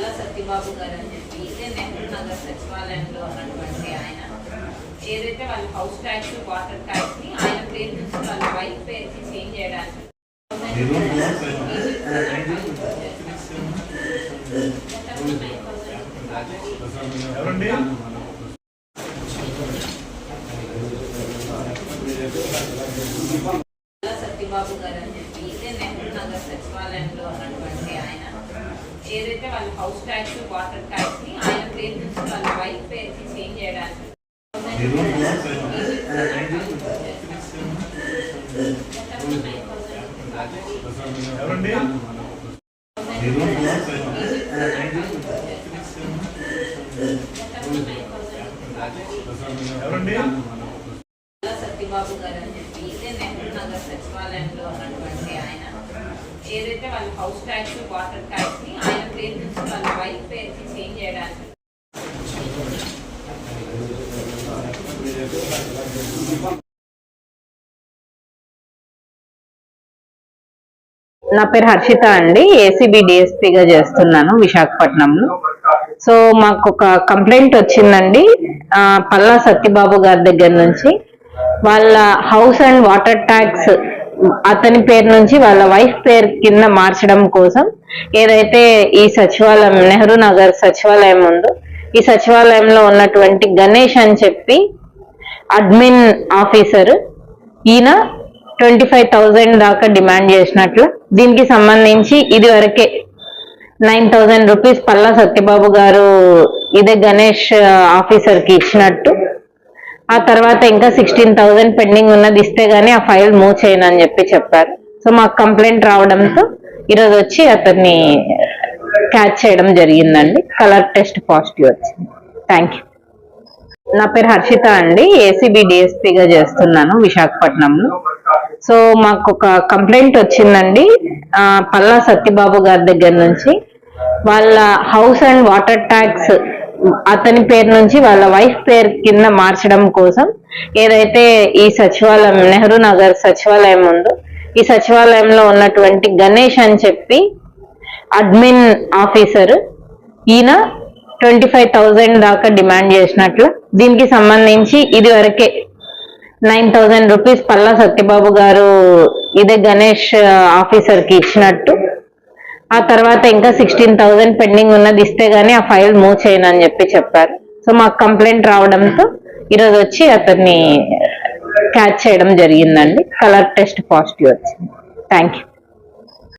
సత్యబాబు గారు అని చెప్పి ఇదే నెహ్రూ నగర్ సచివాలయంలో ఉన్నటువంటి ఆయన. ఏదైతే వాళ్ళ హౌస్ ట్యాక్స్ వాటర్ ట్యాక్స్ని ఆయన పేరు నుంచి వాళ్ళ వైఫ్ పేరుకి చేంజ్ చేయడానికి ఎవరండి సత్యబాబు గారు అని చెప్పి ఇదే నెహ్రూ నగర్ సచివాలయంలో ఉన్నటువంటి ఆయన. ఏదైతే వాళ్ళ హౌస్ ట్యాక్స్ వాటర్ ట్యాక్స్ని ఆయన పేరు నుంచి వాళ్ళ వైఫ్ పేరుకి చేంజ్ చేయడానికి ఎవరండి? ఎవరండి? సత్యబాబు గారు అని నెహ్రూ సచివాలయంలో ఉన్నటువంటి ఆయన. ఏదైతే వాళ్ళ హౌస్ ట్యాక్స్ వాటర్ ట్యాక్స్ని ఆయన పేరు నుంచి వాళ్ళ వైఫ్ పేరుకి చేంజ్ చేయడానికి నా పేరు హర్షిత అండి. ఏసీబీ డిఎస్పీగా చేస్తున్నాను విశాఖపట్నంలో. సో మాకు ఒక కంప్లైంట్ వచ్చిందండి. పల్లా సత్యబాబు గారి దగ్గర నుంచి. వాళ్ళ హౌస్ అండ్ వాటర్ ట్యాక్స్ అతని పేరు నుంచి వాళ్ళ వైఫ్ పేరు కింద మార్చడం కోసం ఏదైతే ఈ సచివాలయం నెహ్రూ నగర్ సచివాలయం ఉందో ఈ సచివాలయంలో ఉన్నటువంటి గణేష్ అని చెప్పి అడ్మిన్ ఆఫీసర్ ఈయన ట్వంటీ ఫైవ్ థౌజండ్ దాకా డిమాండ్ చేసినట్లు. దీనికి సంబంధించి ఇది వరకే nine thousand rupees Palla Satyababu garu ఇదే గణేష్ ఆఫీసర్కి ఇచ్చినట్టు. ఆ తర్వాత ఇంకా సిక్స్టీన్ థౌజండ్ పెండింగ్ ఉన్నది ఇస్తే గానీ ఆ ఫైల్ మూవ్ చేయను అని చెప్పి చెప్పారు. సో మాకు కంప్లైంట్ రావడంతో ఈరోజు వచ్చి అతన్ని క్యాచ్ చేయడం జరిగిందండి. కలర్ టెస్ట్ పాజిటివ్ వచ్చింది. థ్యాంక్ యూ నా పేరు హర్షిత అండి. ఏసీబీ డిఎస్పీగా చేస్తున్నాను విశాఖపట్నంలో. సో మాకు ఒక కంప్లైంట్ వచ్చిందండి. పల్లా సత్యబాబు గారి దగ్గర నుంచి. వాళ్ళ హౌస్ అండ్ వాటర్ ట్యాక్స్ అతని పేరు నుంచి వాళ్ళ వైఫ్ పేరు కింద మార్చడం కోసం ఏదైతే ఈ సచివాలయం నెహ్రూ నగర్ సచివాలయం ఉందో ఈ సచివాలయంలో ఉన్నటువంటి గణేష్ అని చెప్పి అడ్మిన్ ఆఫీసర్ ఈయన ట్వంటీ ఫైవ్ థౌజండ్ దాకా డిమాండ్ చేసినట్లు. దీనికి సంబంధించి ఇది వరకే nine thousand rupees Palla Satyababu garu ఇదే గణేష్ ఆఫీసర్కి ఇచ్చినట్టు ఆ తర్వాత ఇంకా సిక్స్టీన్ థౌసండ్ పెండింగ్ ఉన్నది ఇస్తే గానీ ఆ ఫైల్ మూవ్ చేయను అని చెప్పి చెప్పారు. సో మాకు కంప్లైంట్ రావడంతో ఈరోజు వచ్చి అతన్ని క్యాచ్ చేయడం జరిగిందండి. కలర్ టెస్ట్ పాజిటివ్ వచ్చింది. Thank you